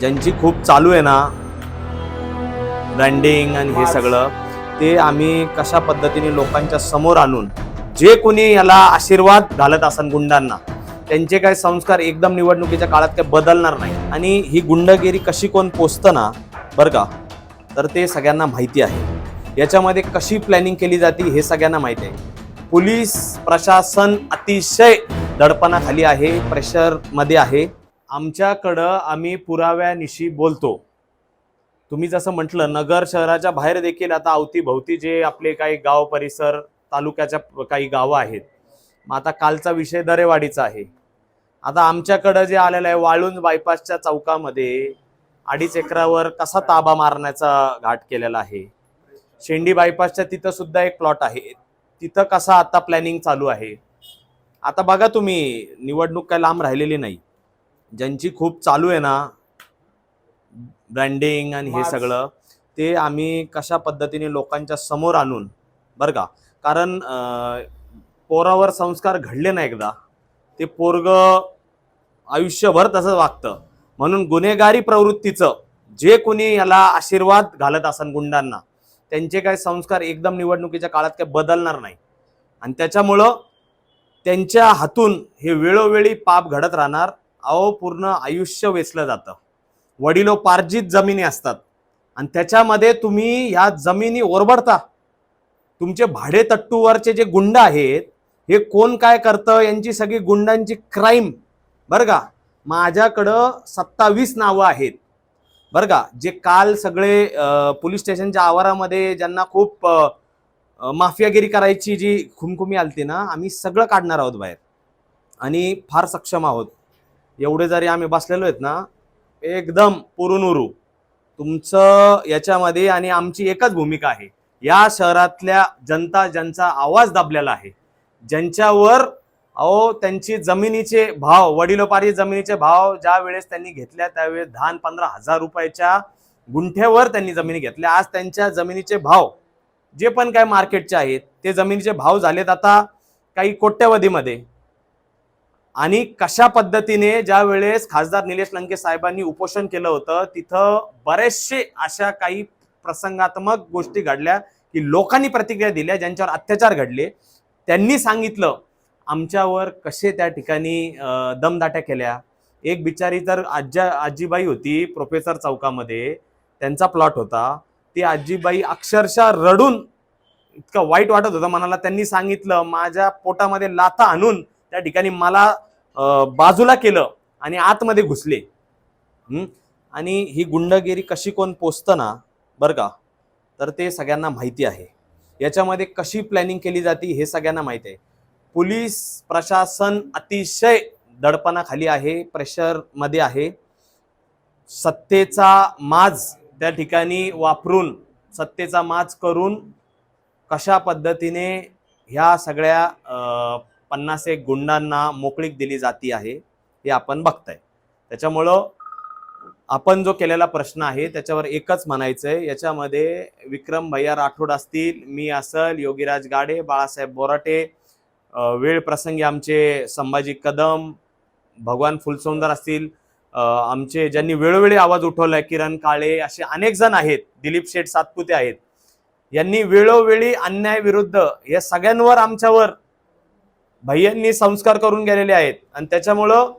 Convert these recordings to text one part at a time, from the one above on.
ज्यांची खूप चालू आहे ना ब्रँडिंग आणि हे सगळं ते आम्ही कशा पद्धतीने लोकांच्या समोर आणून जे कोणी याला आशीर्वाद घालत असन गुंडांना त्यांचे काय संस्कार एकदम निवडणुकीच्या काळात काही बदलणार नाही. आणि ही गुंडगिरी कशी कोण पोचतं ना बरं का तर ते सगळ्यांना माहिती आहे. याच्यामध्ये कशी प्लॅनिंग केली जाते हे सगळ्यांना माहिती आहे. पोलीस प्रशासन अतिशय दडपणाखाली आहे प्रेशरमध्ये आहे. आमच्याकडं आम्ही पुराव्यानिशी बोलतो. तुम्ही जसं म्हटलं नगर शहराच्या बाहेर देखील आता अवतीभोवती जे आपले काही गाव परिसर तालुक्याच्या काही गावं आहेत. मग आता कालचा विषय दरेवाडीचा आहे. आता आमच्याकडं जे आलेलं आहे वाळूंज बायपासच्या चौकामध्ये अडीच एकरावर कसा ताबा मारण्याचा घाट केलेला आहे? शेंडी बायपासच्या तिथं सुद्धा एक प्लॉट आहे. तिथं कसा आता प्लॅनिंग चालू आहे? आता बघा तुम्ही निवडणूक काय लांब राहिलेली नाही. ज्यांची खूप चालू आहे ना ब्रँडिंग आणि हे. सगळं ते आम्ही कशा पद्धतीने लोकांच्या समोर आणून बरं का? कारण पोरावर संस्कार घडले ना एकदा ते पोरग आयुष्यभर तसंच वागतं. म्हणून गुन्हेगारी प्रवृत्तीचं जे कोणी याला आशीर्वाद घालत असन गुंडांना त्यांचे काही संस्कार एकदम निवडणुकीच्या काळात काही बदलणार नाही. आणि त्याच्यामुळं त्यांच्या हातून हे वेळोवेळी पाप घडत राहणार अहो पूर्ण आयुष्य वेचलं जातं. वडिलोपार्जित जमिनी असतात. आणि त्याच्यामध्ये तुम्ही ह्या जमिनी ओरबडता. तुमचे भाडेतट्टूवरचे जे गुंड आहेत हे कोण काय करतं? यांची सगळी गुंडांची क्राईम बरं का? माझ्याकडं सत्तावीस नावं आहेत. बरं का? जे काल सगळे पोलीस स्टेशनच्या आवारामध्ये ज्यांना खूप माफियागिरी करायची जी खुमखुमी आलती ना आम्ही सगळं काढणार आहोत बाहेर. आणि फार सक्षम आहोत. एवढे जरी आम्ही बसलेलो आहेत ना एकदम पुरुनुरू. तुमचं याच्यामध्ये आणि आमची एकच भूमिका आहे. या शहरातल्या जनता ज्यांचा आवाज दाबलेला आहे ज्यांच्यावर अहो त्यांची जमिनीचे भाव वडिलोपारी जमिनीचे भाव ज्या वेळेस त्यांनी घेतल्या त्यावेळेस दहा पंधरा हजार रुपयाच्या गुंठ्यावर त्यांनी जमिनी घेतल्या. आज त्यांच्या जमिनीचे भाव जे पण काय मार्केटचे आहेत ते जमिनीचे भाव झालेत आता काही कोट्यवधीमध्ये. आणि कशा पद्धतीने ज्या वेळेस खासदार निलेश लंके साहेबांनी उपोषण केलं होतं तिथं बरेचसे अशा काही प्रसंगात्मक गोष्टी घडल्या की लोकांनी प्रतिक्रिया दिल्या ज्यांच्यावर अत्याचार घडले. त्यांनी सांगितलं आमच्यावर कसे त्या ठिकाणी दमदाट्या केल्या. एक बिचारी तर आज्या आजीबाई होती प्रोफेसर चौकामध्ये. त्यांचा प्लॉट होता. ती आजीबाई अक्षरशः रडून इतकं वाईट वाटत होतं मनाला. त्यांनी सांगितलं माझ्या पोटामध्ये लाथा आणून त्या ठिकाणी मला बाजूला केलं आणि आतमध्ये घुसले. आणि ही गुंडगिरी कशी कोण पोचतं ना बरं का तर ते सगळ्यांना माहिती आहे. याच्यामध्ये कशी प्लॅनिंग केली जाते हे सगळ्यांना माहिती आहे. पोलीस प्रशासन अतिशय दडपणाखाली आहे प्रेशरमध्ये आहे. सत्तेचा माज त्या ठिकाणी वापरून सत्तेचा माज करून कशा पद्धतीने ह्या सगळ्या पन्नास एक गुंडांना मोकळीक दिली जाती आहे हे आपण बघताय. त्याच्यामुळं आपण जो केलेला प्रश्न आहे त्याच्यावर एकच म्हणायचं आहे याच्यामध्ये विक्रम भैया राठोड असतील मी असल योगीराज गाडे बाळासाहेब बोराटे वेळ प्रसंगी आमचे संभाजी कदम भगवान फुलसौंदर असतील आमचे ज्यांनी वेळोवेळी आवाज उठवलाय किरण काळे असे अनेक जण आहेत दिलीप शेठ सातपुते आहेत. यांनी वेळोवेळी अन्याय विरुद्ध या सगळ्यांवर आमच्यावर भैयांनी संस्कार करून गेलेले आहेत. आणि त्याच्यामुळं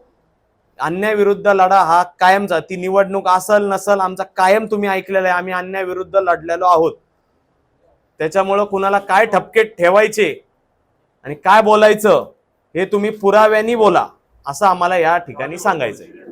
अन्याय विरुद्ध लढा हा कायमचा ती निवडणूक असल नसल आमचा कायम तुम्ही ऐकलेला आहे. आम्ही अन्यायविरुद्ध लढलेलो आहोत. त्याच्यामुळं कुणाला काय ठपके ठेवायचे आणि काय बोलायचं हे तुम्ही पुराव्यानी बोला असं आम्हाला या ठिकाणी सांगायचं